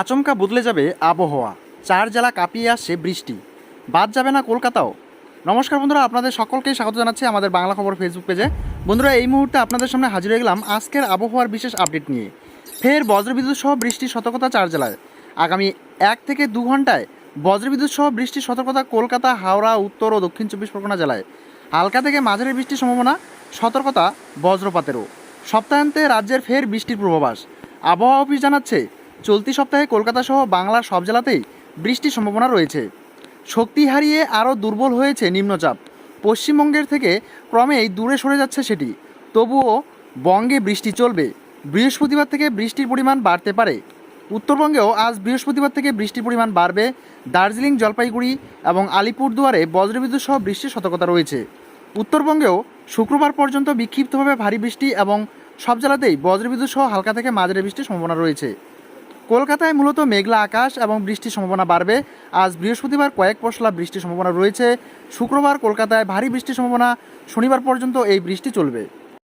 আচমকা বদলে যাবে আবহাওয়া। চার জেলা কাঁপিয়ে আসছে বৃষ্টি। বাদ যাবে না কলকাতাও। নমস্কার বন্ধুরা, আপনাদের সকলকেই স্বাগত জানাচ্ছি আমাদের বাংলা খবর ফেসবুক পেজে। বন্ধুরা, এই মুহূর্তে আপনাদের সামনে হাজির হয়ে গেলাম আজকের আবহাওয়ার বিশেষ আপডেট নিয়ে। ফের বজ্রবিদ্যুৎ সহ বৃষ্টির সতর্কতা চার জেলায়। আগামী এক থেকে দু ঘন্টায় বজ্রবিদ্যুৎ সহ বৃষ্টির সতর্কতা কলকাতা, হাওড়া, উত্তর ও দক্ষিণ চব্বিশ পরগনা জেলায়। হালকা থেকে মাঝারি বৃষ্টির সম্ভাবনা, সতর্কতা বজ্রপাতেরও। সপ্তাহান্তে রাজ্যের ফের বৃষ্টির পূর্বাভাস। আবহাওয়া অফিস জানাচ্ছে চলতি সপ্তাহে কলকাতা সহ বাংলার সব জেলাতেই বৃষ্টির সম্ভাবনা রয়েছে। শক্তি হারিয়ে আরও দুর্বল হয়েছে নিম্নচাপ। পশ্চিমবঙ্গের থেকে ক্রমেই দূরে সরে যাচ্ছে সেটি। তবুও বঙ্গে বৃষ্টি চলবে। বৃহস্পতিবার থেকে বৃষ্টির পরিমাণ বাড়তে পারে। উত্তরবঙ্গেও আজ বৃহস্পতিবার থেকে বৃষ্টির পরিমাণ বাড়বে। দার্জিলিং, জলপাইগুড়ি এবং আলিপুরদুয়ারে বজ্রবিদ্যুৎ সহ বৃষ্টির সতর্কতা রয়েছে। উত্তরবঙ্গেও শুক্রবার পর্যন্ত বিক্ষিপ্তভাবে ভারী বৃষ্টি এবং সব জেলাতেই বজ্রবিদ্যুৎ সহ হালকা থেকে মাঝারি বৃষ্টির সম্ভাবনা রয়েছে। কলকাতায় মূলত মেঘলা আকাশ এবং বৃষ্টির সম্ভাবনা বাড়বে। আজ বৃহস্পতিবার কয়েক পশলা বৃষ্টির সম্ভাবনা রয়েছে। শুক্রবার কলকাতায় ভারী বৃষ্টির সম্ভাবনা। শনিবার পর্যন্ত এই বৃষ্টি চলবে।